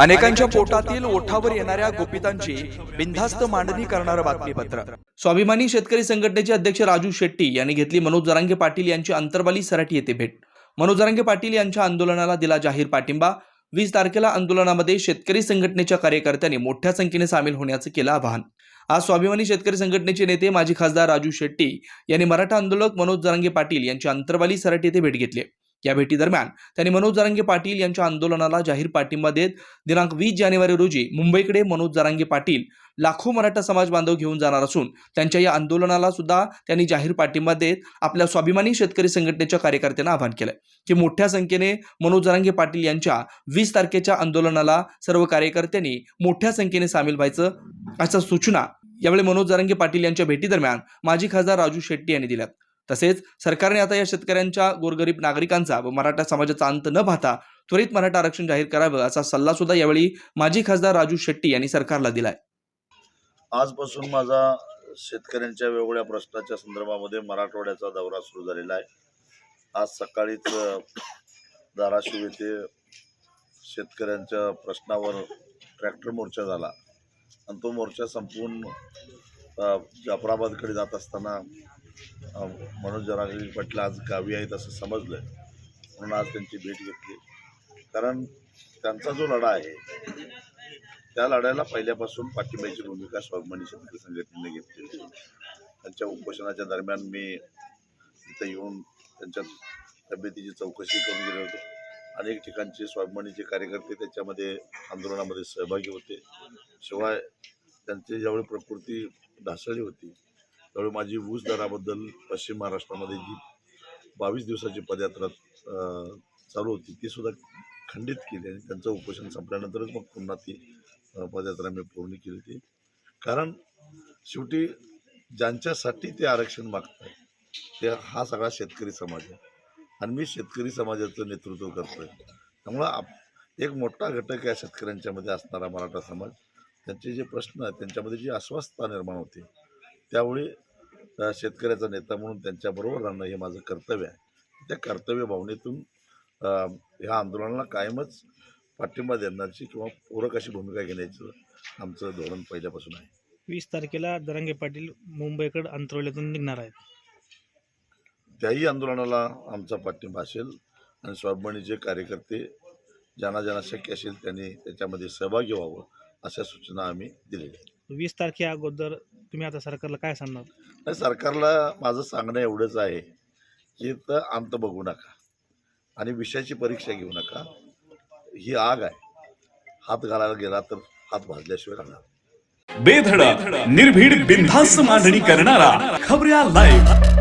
अनेकांच्या पोटातील ओठावर येणाऱ्या गोपितांची बिनधास्त मांडणी करणारं बातमीपत्र. स्वाभिमानी शेतकरी संघटनेचे अध्यक्ष राजू शेट्टी यांनी घेतली मनोज जरांगे पाटील यांची अंतरबाली सराटी येथे भेट. मनोज जरांगे पाटील यांच्या आंदोलनाला दिला जाहीर पाठिंबा. वीस तारखेला आंदोलनामध्ये शेतकरी संघटनेच्या कार्यकर्त्यांनी मोठ्या संख्येने सामील होण्याचं केलं आवाहन. आज स्वाभिमानी शेतकरी संघटनेचे नेते माजी खासदार राजू शेट्टी यांनी मराठा आंदोलक मनोज जरांगे पाटील यांची अंतरबाली सराटी येथे भेट घेतली. या भेटीदरम्यान त्यांनी मनोज जरांगे पाटील यांच्या आंदोलनाला जाहीर पाठिंबा देत दिनांक वीस जानेवारी रोजी मुंबईकडे मनोज जरांगे पाटील लाखो मराठा समाज बांधव घेऊन जाणार असून त्यांच्या या आंदोलनाला सुद्धा त्यांनी जाहीर पाठिंबा देत आपल्या स्वाभिमानी शेतकरी संघटनेच्या कार्यकर्त्यांना आवाहन केलंय. की मोठ्या संख्येने मनोज जारांगे पाटील यांच्या वीस तारखेच्या आंदोलनाला सर्व कार्यकर्त्यांनी मोठ्या संख्येने सामील व्हायचं अशा सूचना यावेळी मनोज जरांगे पाटील यांच्या भेटीदरम्यान माजी खासदार राजू शेट्टी यांनी दिल्यात. तसेच सरकारने आता या शेतकऱ्यांच्या गोरगरीब नागरिकांचा व मराठा समाजाचा अंत न पाहता त्वरित मराठा आरक्षण जाहीर करावं असा सल्ला सुद्धा यावेळी माजी खासदार राजू शेट्टी यांनी सरकारला दिलाय. आजपासून माझा शेतकऱ्यांच्या वेगवेगळ्या प्रश्नाच्या संदर्भामध्ये मराठवाड्याचा दौरा सुरू झालेला आहे. आज सकाळीच धाराशिव येथे शेतकऱ्यांच्या प्रश्नावर ट्रॅक्टर मोर्चा झाला. आणि तो मोर्चा संपवून जाफराबादकडे जात असताना मनोज जरांगे पाटील आज गावी आहेत असं समजलं. म्हणून आज त्यांची भेट घेतली. कारण त्यांचा जो लढा आहे त्या लढ्याला पहिल्यापासून पाठिंब्याची भूमिका स्वाभिमानी शेतकरी संघटनेने घेतली होती त्यांच्या उपोषणाच्या दरम्यान मी इथं येऊन त्यांच्या तब्येतीची चौकशी करून गेलो होतो. अनेक ठिकाणचे स्वाभिमानीचे कार्यकर्ते त्याच्यामध्ये आंदोलनामध्ये सहभागी होते. शिवाय त्यांची ज्यावेळी प्रकृती ढासळली होती त्यामुळे माझी ऊस दराबद्दल पश्चिम महाराष्ट्रामध्ये जी बावीस दिवसाची पदयात्रा चालू होती ती सुद्धा खंडित केली आणि त्यांचं उपोषण संपल्यानंतरच मग पुन्हा ती पदयात्रा मी पूर्ण केली होती. कारण शेवटी ज्यांच्यासाठी ते आरक्षण मागत आहे ते हा सगळा शेतकरी समाज आहे. आणि मी शेतकरी समाजाचं नेतृत्व करतोय. त्यामुळं आप एक मोठा घटक या शेतकऱ्यांच्यामध्ये असणारा मराठा समाज त्यांचे जे प्रश्न आहेत त्यांच्यामध्ये जी अस्वस्थता निर्माण होते त्यावेळी शेतकऱ्याचा नेता म्हणून त्यांच्याबरोबर राहणं हे माझं कर्तव्य आहे. त्या कर्तव्य भावनेतून ह्या आंदोलनाला कायमच पाठिंबा देण्याची किंवा पूरक अशी भूमिका घेण्याचं आमचं धोरण पहिल्यापासून आहे. वीस तारखेला दरंगे पाटील मुंबईकडे अंतरवल्यातून निघणार आहेत. त्याही आंदोलनाला आमचा पाठिंबा असेल आणि स्वाभिमानीचे कार्यकर्ते ज्यांना ज्यांना शक्य असेल त्यांनी त्याच्यामध्ये सहभागी व्हावं अशा सूचना आम्ही दिलेल्या वीस तारखे अगोदर तुम्ही आता सरकारला काय सांगणार? आणि सरकारला माझं सांगणं एवढंच आहे की तर अंत बघू नका आणि विषयाची परीक्षा घेऊ नका. ही आग आहे. हात घालायला गेला तर हात भाजल्याशिवाय राहणार बेधडक निर्भीड बिनधास्त मांडणी करणारा खबऱ्या लाईव्ह